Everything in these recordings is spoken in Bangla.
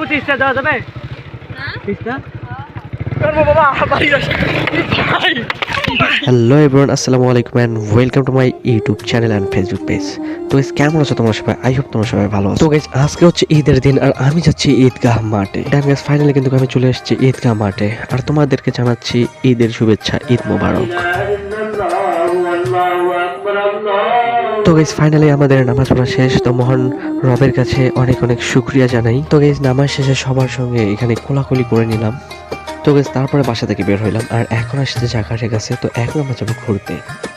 যাব তিস্তা যাওয়া যাবে? তিস্তা? আসি ভাই হ্যালো এভরিওয়ান আসসালামু আলাইকুম and welcome to my YouTube channel and Facebook page তো guys, কেমন আছো তোমরা সবাই? আই হোপ তোমরা সবাই ভালো আছো। তো গাইজ আজকে হচ্ছে ঈদের দিন আর আমি যাচ্ছি ঈদগাহ মাঠে। ডান গাইজ ফাইনালি কিন্তু আমি চলে এসেছি ঈদগাহ মাঠে। আর তোমাদেরকে জানাচ্ছি ঈদের শুভেচ্ছা ঈদ মোবারক। তো গেস ফাইনালি আমাদের নামাজ পড়া শেষ। তো মহান রবের কাছে অনেক অনেক শুক্রিয়া জানাই। তো গেস নামাজ শেষে সবার সঙ্গে এখানে কোলাকুলি করে নিলাম। তো গেস তারপরে বাসা থেকে বের হইলাম। আর এখন আসতে জাকারের কাছে। তো এখন আমরা যাব ঘুরতে।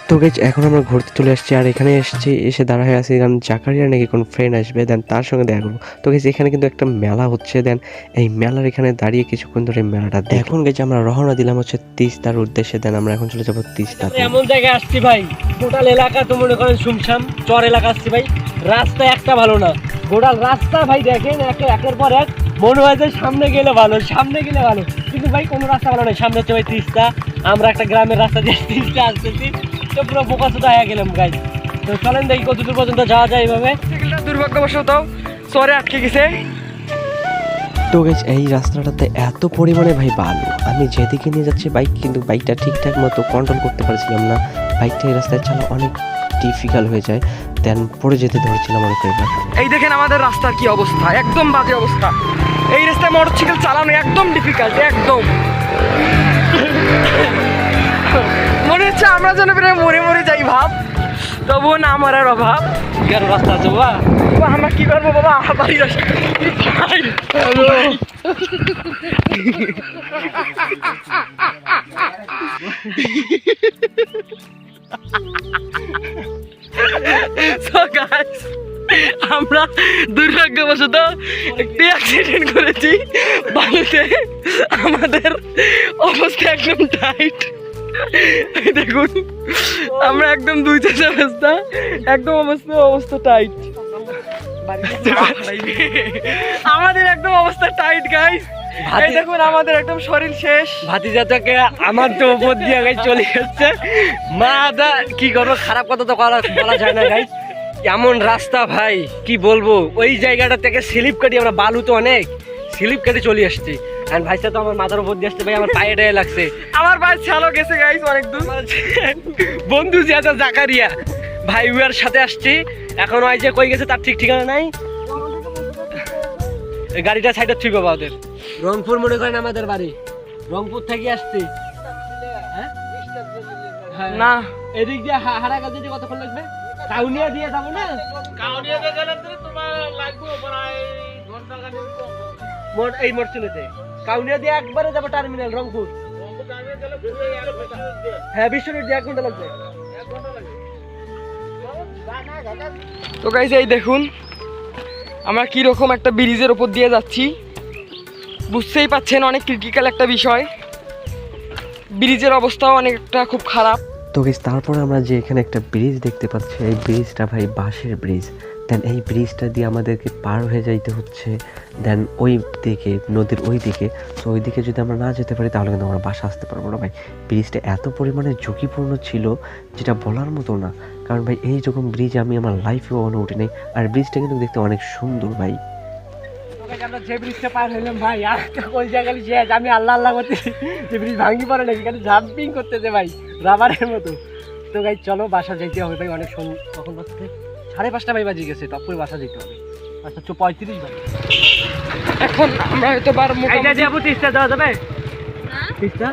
তো গাইজ এখন আমরা ঘুরতে চলে আসছি আর এখানে এসেছি, এসে দাঁড়া হয়ে আছি। কারণ জাকারিয়ার নাকি কোনো ফ্রেন্ড আসবে, দেন তার সঙ্গে দেখা করব। তো গাইজ এখানে কিন্তু একটা মেলা হচ্ছে, দেন এই মেলার এখানে দাঁড়িয়ে কিছুক্ষণ ধরে মেলাটা এখন গেছে আমরা রওনা দিলাম হচ্ছে তিস্তার উদ্দেশ্যে, দেন আমরা এখন চলে যাব তিস্তা এমন জায়গায় আসছি ভাই টোটাল এলাকা তো মনে করেন শুনশাম চর এলাকা আসছি ভাই। রাস্তা একটা ভালো না। গোটাল রাস্তা ভাই দেখেন, একে একের পর এক মনে হয় যে সামনে গেলে ভালো, সামনে গেলে ভালো। কিন্তু ভাই কোনো রাস্তা ভালো নয় সামনে হচ্ছে ভাই তিস্তা। আমরা একটা গ্রামের রাস্তা দিয়ে তিস্তা আসতেছি। তো পুরো বোকা চোদা হয়ে গেলাম গাই তো চলেন দেখি কতদূর পর্যন্ত যাওয়া যায় এইভাবে দুর্ভাগ্যবশত চরে আটকে গেছে। তো গেছ এই রাস্তাটাতে এত পরিমাণে ভাই বালু আমি যেদিকে নিয়ে যাচ্ছি বাইক কিন্তু বাইকটা ঠিকঠাক মতো কন্ট্রোল করতে পারছিলাম না। বাইকটা এই রাস্তায় চালা অনেক ডিফিকাল্ট হয়ে যায়। দেন পড়ে যেতে ধরছিলাম অনেক কয়েকবার। এই দেখেন আমাদের রাস্তার কি অবস্থা একদম বাজে অবস্থা। এই রাস্তায় মোটরসাইকেল চালানো একদম ডিফিকাল্ট একদম। হচ্ছে আমরা যেন প্রায় মরে মরে যাই ভাব। তবুও না মরার অভাব। কেন রাস্তা বাবা, আমরা কি করব বাবা? বাড়ি আমরা দুর্ভাগ্যবশত একটি অ্যাক্সিডেন্ট করেছি। বালুতে আমাদের অবস্থা একদম টাইট দেখুন আমরা একদম দুই চাষা অবস্থা একদম অবস্থা অবস্থা টাইট আমাদের একদম অবস্থা টাইট গাইস এই দেখুন আমাদের একদম শরীর শেষ। ভাতিজাটাকে আমার তো উপর দিয়ে গাই চলে যাচ্ছে। মা দা কি করব? খারাপ কথা তো করা বলা যায় না এমন রাস্তা ভাই কি বলব? ওই জায়গাটা থেকে স্লিপ কাটি আমরা বালু তো অনেক স্লিপ কাটি চলে আসছি। ভাইটা তো আমার মাথার উপর দিয়ে আসছে ভাই আমার পায়ে টায়ে লাগছে। আমার ভাই ছালো গেছে গাইস অনেক দূর। বন্ধু জিয়াদা জাকারিয়া। ভাই উয়ার সাথে আসছি। এখন ওই যে কই গেছে তার ঠিক ঠিকানা নাই। এই গাড়িটা সাইডে থুই বাবা ওদের। রংপুর মনে করেন আমাদের বাড়ি। রংপুর থেকে আসছি। হ্যাঁ? না। এদিক দিয়ে হা- হারাগাছ দিয়ে কতক্ষণ লাগবে? কাউনিয়া দিয়ে যাব না? মোট এই মোট চলেছে কাউনিয়া দিয়ে একবারে যাব টার্মিনাল রংপুর। হ্যাঁ বিশ মিনিট দিয়ে এক ঘণ্টা লাগবে। তো গাইজ এই দেখুন, আমরা কি রকম একটা ব্রিজের ওপর দিয়ে যাচ্ছি। বুঝতেই পাচ্ছেন অনেক ক্রিটিক্যাল একটা বিষয়। ব্রিজের অবস্থাও অনেকটা খুব খারাপ। তো গেছ তারপর আমরা যে এখানে একটা ব্রিজ দেখতে পাচ্ছি, এই ব্রিজটা ভাই বাঁশের ব্রিজ। দেন এই ব্রিজটা দিয়ে আমাদেরকে পার হয়ে যাইতে হচ্ছে। দেন ওই দিকে, নদীর ওই দিকে। তো ওই দিকে যদি আমরা না যেতে পারি, তাহলে কিন্তু আমরা বাসা আসতে পারব না ভাই। ব্রিজটা এত পরিমাণে ঝুঁকিপূর্ণ ছিল, যেটা বলার মতো না। কারণ ভাই, এই রকম ব্রিজ আমি আমার লাইফেও কখনো উঠি নাই আর ব্রিজটা কিন্তু দেখতে অনেক সুন্দর ভাই। আমরা যে ব্রিজটা পার হইলাম ভাই, আর কোন জায়গায় আমি আল্লাহ আল্লাহ করতে যে ব্রিজ ভাঙি পড়ে নাকি এখানে জাম্পিং করতেছে ভাই রাবারের মতো। তো ভাই চলো, বাসা যাইতে হবে ভাই, অনেক কখন বাজতে সাড়ে পাঁচটা ভাই বাজে গেছে টপ করে বাসা যেতে হবে। চো পঁয়ত্রিশ ভাই এখন আমরা হয়তো বার মোটামুটি যাব তিস্তা দেওয়া যাবে? তিস্তা?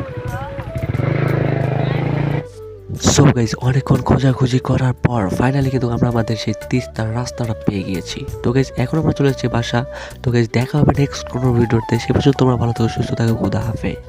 সো গাইজ অনেকক্ষণ খোঁজাখুঁজি করার পর ফাইনালি কিন্তু আমরা আমাদের সেই তিস্তার রাস্তাটা পেয়ে গিয়েছি। তো গাইজ এখন আমরা চলে যাচ্ছি বাসা। তো গাইজ দেখা হবে নেক্সট কোনো ভিডিওতে সে পর্যন্ত তোমরা ভালো থাকো সুস্থ থাকো খুদা হাফেজ।